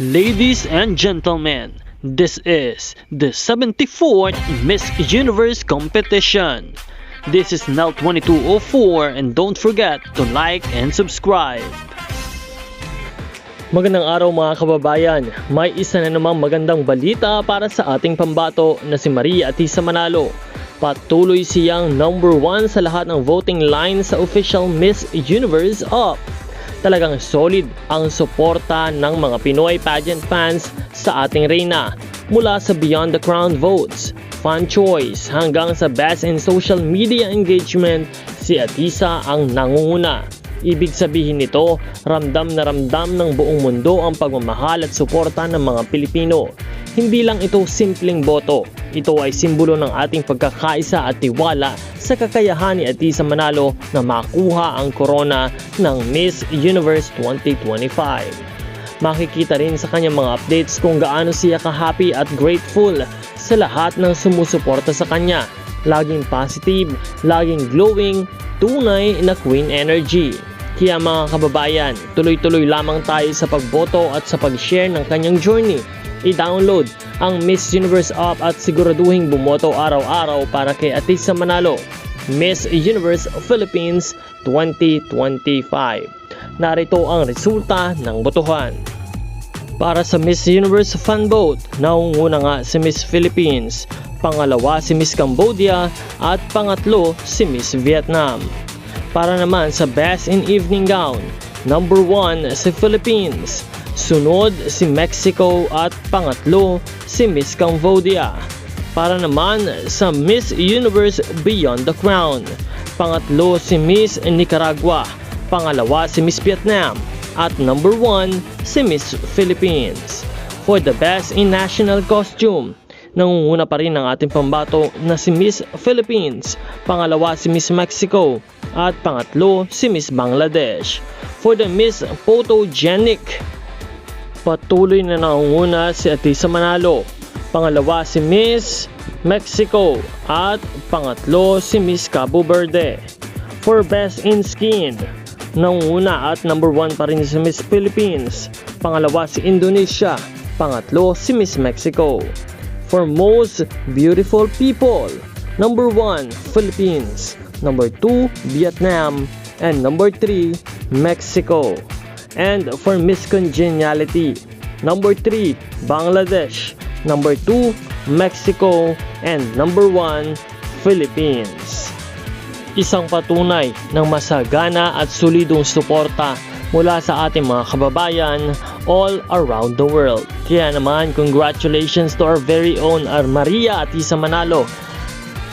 Ladies and gentlemen, this is the 74th Miss Universe competition. This is Nell 2204 and don't forget to like and subscribe. Magandang araw mga kababayan. May isa na namang magandang balita para sa ating pambato na si Maria Atisa Manalo. Patuloy siyang number one sa lahat ng voting line sa official Miss Universe up. Talagang solid ang suporta ng mga Pinoy pageant fans sa ating reyna mula sa Beyond the Crown votes, fan choice hanggang sa best in social media engagement si Atisa ang nangunguna. Ibig sabihin nito, ramdam na ramdam ng buong mundo ang pagmamahal at suporta ng mga Pilipino. Hindi lang ito simpleng boto, ito ay simbolo ng ating pagkakaisa at tiwala sa kakayahan ni Atisa Manalo na makuha ang korona ng Miss Universe 2025. Makikita rin sa kanyang mga updates kung gaano siya ka-happy at grateful sa lahat ng sumusuporta sa kanya. Laging positive, laging glowing, tunay na queen energy. Kaya mga kababayan, tuloy-tuloy lamang tayo sa pagboto at sa pag-share ng kanyang journey. I-download ang Miss Universe app at siguraduhin bumoto araw-araw para kay Atisa Manalo, Miss Universe Philippines 2025. Narito ang resulta ng botohan. Para sa Miss Universe fan vote, naunguna nga si Miss Philippines, pangalawa si Miss Cambodia at pangatlo si Miss Vietnam. Para naman sa Best in Evening Gown, number 1 si Philippines, sunod si Mexico at pangatlo si Miss Cambodia. Para naman sa Miss Universe Beyond the Crown, pangatlo si Miss Nicaragua, pangalawa si Miss Vietnam, at number 1 si Miss Philippines. For the best in national costume, nangunguna pa rin ang ating pambato na si Miss Philippines, pangalawa si Miss Mexico, at pangatlo si Miss Bangladesh. For the Miss Photogenic, patuloy na nangunguna si Atisa Manalo, pangalawa si Miss Mexico, at pangatlo si Miss Cabo Verde. For Best in Skin, nangunguna at number 1 pa rin si Miss Philippines, pangalawa si Indonesia, pangatlo si Miss Mexico. For Most Beautiful People, number 1 Philippines, number 2 Vietnam, and number 3 Mexico. And for Miss Congeniality, number 3 Bangladesh, number 2 Mexico, and number 1 Philippines. Isang patunay ng masagana at solidong suporta mula sa ating mga kababayan all around the world. Kaya naman, congratulations to our very own Ar Maria Atisa Manalo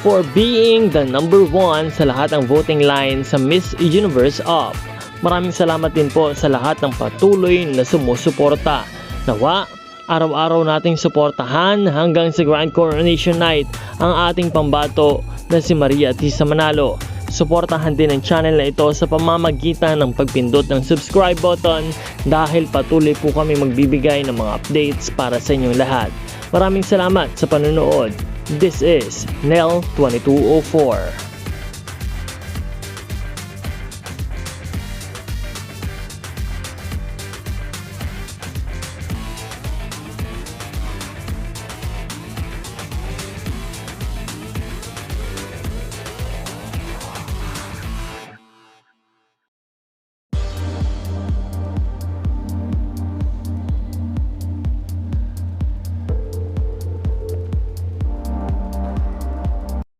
for being the number one sa lahat ng voting line sa Miss Universe Up. Maraming salamat din po sa lahat ng patuloy na sumusuporta. Nawa, araw-araw nating suportahan hanggang sa Grand Coronation Night ang ating pambato na si Maria Atisa Manalo. Suportahan din ang channel na ito sa pamamagitan ng pagpindot ng subscribe button dahil patuloy po kami magbibigay ng mga updates para sa inyong lahat. Maraming salamat sa panonood. This is Nell 2204.